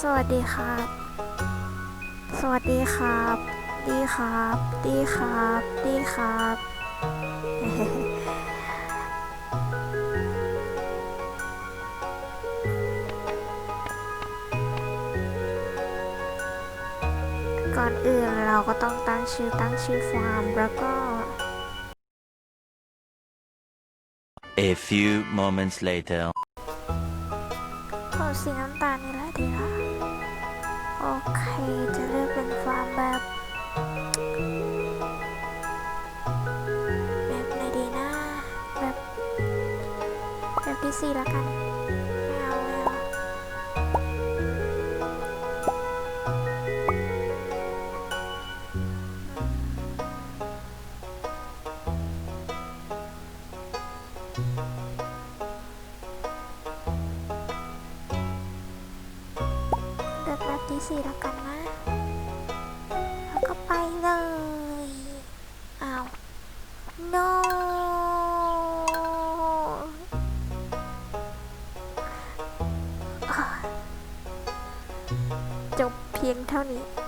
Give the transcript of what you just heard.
สวัสดีครับ สวัสดีครับ ดีครับ ดีครับ ดีครับ ก่อนอื่นเราก็ต้องตั้งชื่อตั้งชื่อฟาร์มแล้วก็ A few moments later. เอาสีน้ำตาลนี่แหละ ดีละโอเค จะเลือกเป็นฟาร์มแบบแบบไหนดีนะแบบแบบที่สี่ละกันไม่เอาไม่เอาเลื ทที่สี่แล้วกันนะ แล้วก็ไปเลยอ้าว no จบเพียงเท่านี้